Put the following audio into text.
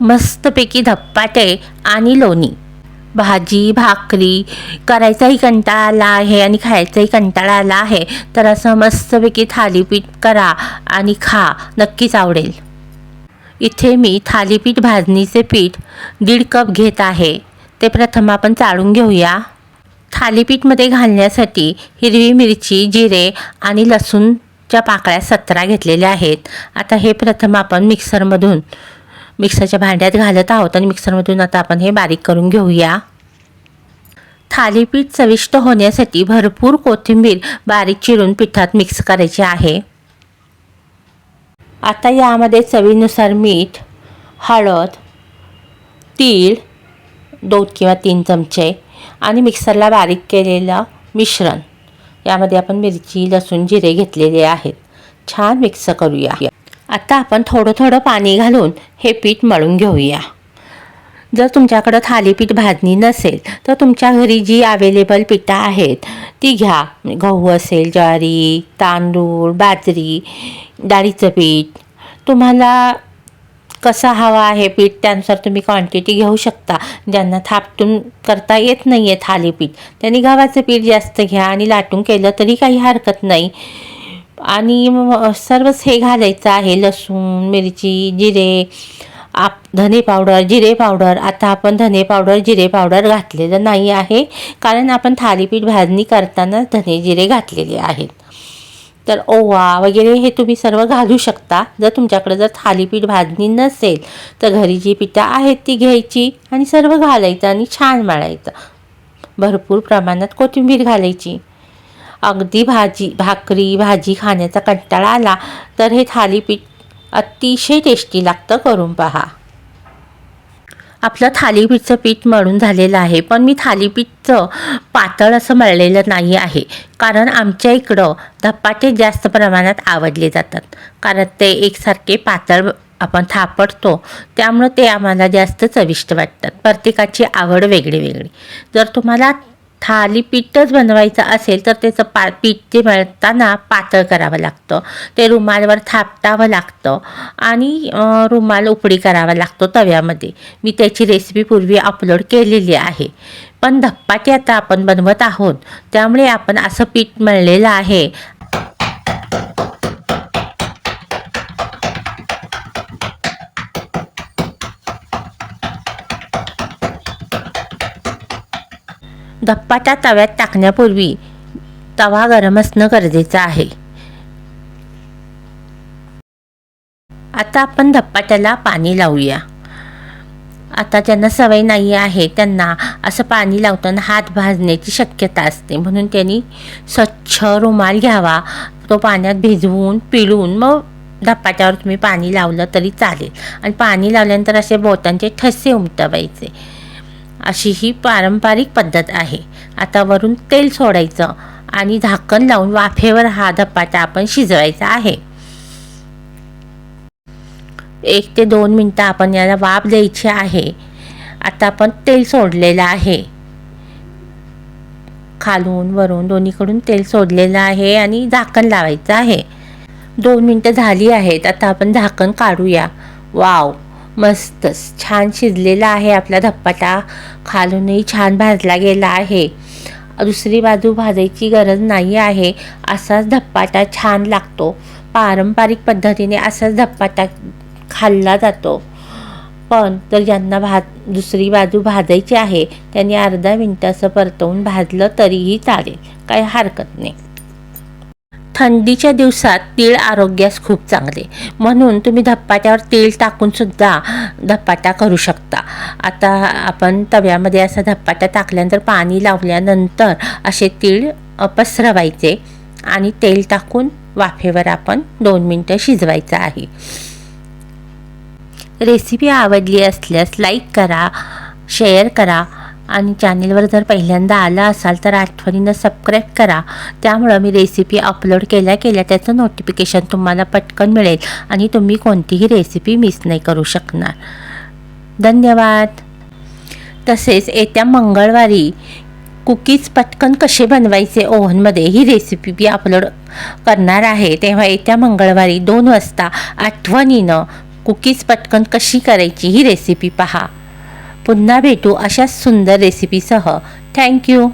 मस्तपैकी धप्पाटे आणि लोणी. भाजी भाकरी करायचाही कंटाळा आला आहे आणि खायचाही कंटाळा आला आहे तर असं मस्तपैकी थालीपीठ करा आणि खा नक्कीच आवडेल. इथे मी थालीपीठ भाजणीचे पीठ दीड कप घेत आहे. ते प्रथम आपण चाळून घेऊया. थालीपीठमध्ये घालण्यासाठी हिरवी मिरची जिरे आणि लसूणच्या पाकळ्या सतरा घेतलेल्या आहेत. आता हे प्रथम आपण मिक्सरमधून मिक्सरच्या भांड्यात घालत आहोत आणि मिक्सरमधून आता आपण हे बारीक करून घेऊया. थालीपीठ चविष्ट होण्यासाठी भरपूर कोथिंबीर बारीक चिरून पिठात मिक्स करायची आहे. आता यामध्ये चवीनुसार मीठ हळद तीळ दोन किंवा तीन चमचे आणि मिक्सरला बारीक केलेलं मिश्रण. यामध्ये आपण मिरची लसूण जिरे घेतलेले आहेत. छान मिक्स करूया. आता आपण थोडं थोडं पाणी घालून हे पीठ मळून घेऊया. जर तुमच्याकडं थालीपीठ भाजणी नसेल तर तुमच्या घरी जी अवेलेबल पिठं आहेत ती घ्या. गहू असेल ज्वारी तांदूळ बाजरी डाळीचं पीठ. तुम्हाला कसं हवा आहे पीठ त्यानुसार तुम्ही क्वांटिटी घेऊ शकता. ज्यांना थापटून करता येत नाही आहे थालीपीठ त्यांनी गव्हाचं पीठ जास्त घ्या आणि लाटून केलं तरी काही हरकत नाही. आणि सर्वच हे घालायचं आहे लसूण मिरची जिरे आप धने पावडर जिरे पावडर. आता आपण धने पावडर जिरे पावडर घातलेलं नाही आहे. कारण आपण थालीपीठ भाजणी करताना धने जिरे घातलेले आहेत. तर ओवा वगैरे हे तुम्ही सर्व घालू शकता. जर तुमच्याकडे जर थालीपीठ भाजणी नसेल तर घरी जी पिठं आहेत ती घ्यायची आणि सर्व घालायचं आणि छान मळायचं. भरपूर प्रमाणात कोथिंबीर घालायची. अगदी भाजी भाकरी भाजी खाण्याचा कंटाळा आला तर हे थालीपीठ अतिशय टेस्टी लागतं करून पहा. आपलं थालीपीठचं पीठ मळून झालेलं आहे पण मी थालीपीठचं पातळ असं मळलेलं नाही आहे कारण आमच्या इकडं धपाटे जास्त प्रमाणात आवडले जातात कारण ते एकसारखे पातळ आपण थापडतो त्यामुळं ते आम्हाला जास्त चविष्ट वाटतात. प्रत्येकाची आवड वेगळी वेगळी जर तुम्हाला थालीपीठच बनवायचं असेल तर त्याचं पा पीठ ते मिळताना पातळ करावं लागतं. ते रुमालवर थापटावं लागतं आणि रुमाल उपडी करावा लागतो तव्यामध्ये. मी त्याची रेसिपी पूर्वी अपलोड केलेली आहे. पण धप्पाटी आता आपण बनवत आहोत. त्यामुळे आपण असं पीठ मळलेलं आहे. धप्पाटा तव्यात टाकण्यापूर्वी तवा गरम असणं गरजेचं आहे. आता आपण धप्पाट्याला पाणी लावूया. आता ज्यांना सवय नाही आहे त्यांना असं पाणी लावताना हात भाजण्याची शक्यता असते. म्हणून त्यांनी स्वच्छ रुमाल घ्यावा. तो पाण्यात भिजवून पिळून मग धपाट्यावर तुम्ही पाणी लावलं तरी चालेल. आणि पाणी लावल्यानंतर असे बोटांचे ठसे उमटवायचे. अशी ही पारंपरिक पद्धत आहे. आता वरून तेल सोडायचं आणि झाकण लावून वाफेवर हा धपाटा आपण शिजवायचा आहे. एक ते दोन मिनटं आपण याला वाफ द्यायची आहे. आता आपण तेल सोडलेलं आहे. खालून वरून दोन्हीकडून तेल सोडलेलं आहे आणि झाकण लावायचं आहे. दोन मिनटं झाली आहेत. आता आपण झाकण काढूया. वाव! मस्तच छान शिजलेला आहे आपला धप्पाटा. खालूनही छान भाजला गेला आहे. दुसरी बाजू भाजायची गरज नाही आहे. असाच धप्पाटा छान लागतो. पारंपरिक पद्धतीने असाच धप्पाटा खाल्ला जातो. पण जर ज्यांना भा दुसरी बाजू भाजायची आहे त्यांनी अर्धा मिनटं असं परतवून भाजलं तरीही चालेल. काही हरकत नाही. थंडीच्या दिवसात तीळ आरोग्यास खूप चांगले. म्हणून तुम्ही धप्पाट्यावर तीळ टाकूनसुद्धा धप्पाटा करू शकता. आता आपण तव्यामध्ये असा धप्पाटा टाकल्यानंतर पाणी लावल्यानंतर असे तीळ पसरवायचे आणि तेल टाकून वाफेवर आपण दोन मिनटं शिजवायचं आहे. रेसिपी आवडली असल्यास लाईक करा शेअर करा आणि चॅनेलवर जर पहिल्यांदा आला असाल तर आठवणीनं सबस्क्राईब करा. त्यामुळं मी रेसिपी अपलोड केल्या केल्या त्याचं नोटिफिकेशन तुम्हाला पटकन मिळेल आणि तुम्ही कोणतीही रेसिपी मिस नाही करू शकणार. धन्यवाद. तसेच येत्या मंगळवारी कुकीज पटकन कसे बनवायचे ओव्हनमध्ये ही रेसिपी मी अपलोड करणार आहे. तेव्हा येत्या मंगळवारी दोन वाजता आठवणीनं कुकीज पटकन कशी करायची ही रेसिपी पहा. पुन्हा भेटू अशाच सुंदर रेसिपीसह थँक्यू